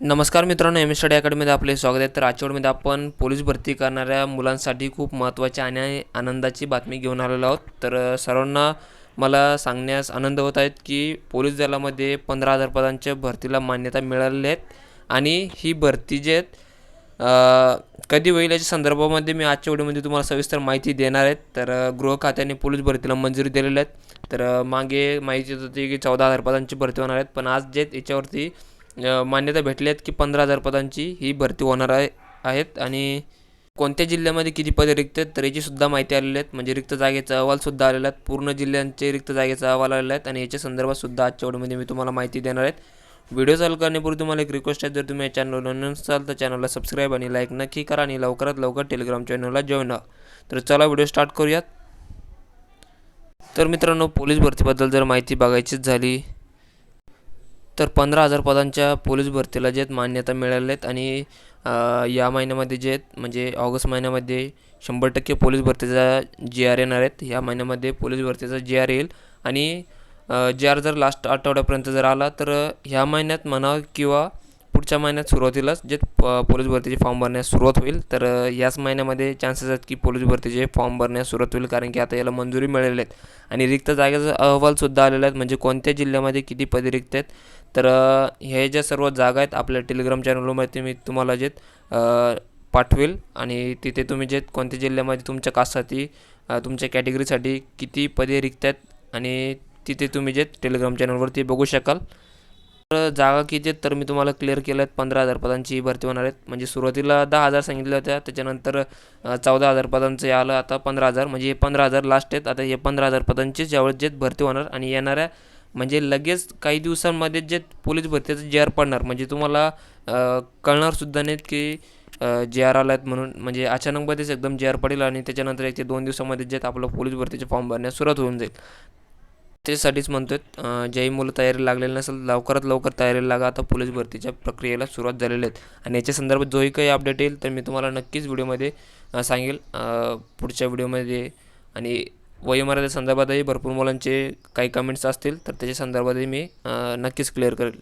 नमस्कार मित्रांनो M study अकॅडमीमध्ये आपले स्वागत आहे. तर आजच्या आपण पोलीस भरती करणाऱ्या मुलांसाठी खूप महत्त्वाची आणि आनंदाची बातमी घेऊन आलेलो आहोत. तर सर्वांना मला सांगण्यास आनंद होत आहेत की पोलीस दलामध्ये पंधरा हजार पदांच्या भरतीला मान्यता मिळालेली आहेत आणि ही भरती जी आहेत कधी होईल याच्या संदर्भामध्ये मी आजच्या व्हिडिओमध्ये तुम्हाला सविस्तर माहिती देणार आहेत तर गृह खात्याने पोलीस भरतीला मंजुरी दिलेली आहेत तर मागे माहिती येत होती की चौदा हजार पदांची भरती होणार आहेत. पण आज जे आहेत याच्यावरती मान्यता भेटली आहेत की पंधरा हजार पदांची ही भरती होणार आहे आहेत आणि कोणत्या जिल्ह्यामध्ये किती पदे रिक्त आहेत तर याचीसुद्धा माहिती आलेली आहेत. म्हणजे रिक्त जागेचा अहवालसुद्धा आलेला आहेत. पूर्ण जिल्ह्यांचे रिक्त जागेचा अहवाल आलेला आहेत आणि याच्या संदर्भातसुद्धा आजच्या व्हिडिओमध्ये मी तुम्हाला माहिती देणार आहेत. व्हिडिओ चालू करण्यापूर्वी तुम्हाला एक रिक्वेस्ट आहे. जर तुम्ही या चॅनलवर नवीन असाल तर चॅनलला सबस्क्राईब आणि लाईक नक्की करा आणि लवकरात लवकर टेलिग्राम चॅनलला जॉईन व्हा. तर चला व्हिडिओ स्टार्ट करूयात. तर मित्रांनो पोलीस भरतीबद्दल जर माहिती बघायचीच झाली तर पंधरा हजार पदांच्या पोलीस भरतीला जे आहेत मान्यता मिळाल्या आहेत आणि या महिन्यामध्ये जे आहेत म्हणजे ऑगस्ट महिन्यामध्ये शंभर टक्के पोलीस भरतीचा जी आर येणार आहेत. ह्या महिन्यामध्ये पोलीस भरतीचा जी आर येईल आणि जे आर जर लास्ट आठवड्यापर्यंत जर आला तर ह्या महिन्यात म्हणा किंवा पुढच्या महिन्यात सुरुवातीलाच जे प- पोलीस भरतीचे फॉर्म भरण्यास सुरुवात होईल तर याच महिन्यामध्ये चान्सेस आहेत की पोलीस भरतीचे फॉर्म भरण्यास सुरुवात होईल कारण की आता याला मंजुरी मिळालेली आहेत. आणि रिक्त जागेचा अहवालसुद्धा आलेला आहेत म्हणजे कोणत्या जिल्ह्यामध्ये किती पदे रिक्त आहेत. तर हे ज्या सर्व जागा आहेत आपल्या टेलिग्राम चॅनलमध्ये मी तुम्हाला जे पाठवेल. आणि तिथे तुम्ही जे कोणत्या जिल्ह्यामध्ये तुमच्या कास्टसाठी तुमच्या कॅटेगरीसाठी किती पदे रिक्त आहेत. आणि तिथे तुम्ही जे टेलिग्राम चॅनलवरती बघू शकाल. जागा किती आहेत तर मी तुम्हाला क्लिअर केलं आहेत पंधरा हजार पदांची भरती होणार आहेत. म्हणजे सुरुवातीला दहा हजार सांगितल्या होत्या त्याच्यानंतर चौदा हजार पदांचं हे आलं आता पंधरा हजार. म्हणजे हे पंधरा हजार लास्ट आहेत. आता हे पंधरा हजार पदांचीच यावेळेस जे भरती होणार आणि येणाऱ्या म्हणजे लगेच काही दिवसांमध्ये जे पोलीस भरतीचं जे आर पडणार. म्हणजे तुम्हाला कळणारसुद्धा नाहीत की जे आर आला आहेत म्हणून. म्हणजे अचानकमध्येच एकदम जे आर पडेल आणि त्याच्यानंतर एक ते दोन दिवसामध्ये जे आपलं पोलीस भरतीचे फॉर्म भरण्यास सुरुवात होऊन जाईल. त्यासाठीच म्हणतोय अ, ज्याही मुलं तयारी लागलेली नसेल लवकरात लवकर तयारीला लागा. आता पोलीस भरतीच्या प्रक्रियेला सुरुवात झालेली आहेत आणि याच्या संदर्भात जोही काही अपडेट येईल तर मी तुम्हाला नक्कीच व्हिडिओमध्ये सांगेल. पुढच्या व्हिडिओमध्ये आणि वयोमर्यादा संदर्भातही भरपूर मुलांचे काही कमेंट्स असतील तर त्याच्या संदर्भातही मी नक्कीच क्लिअर करेल.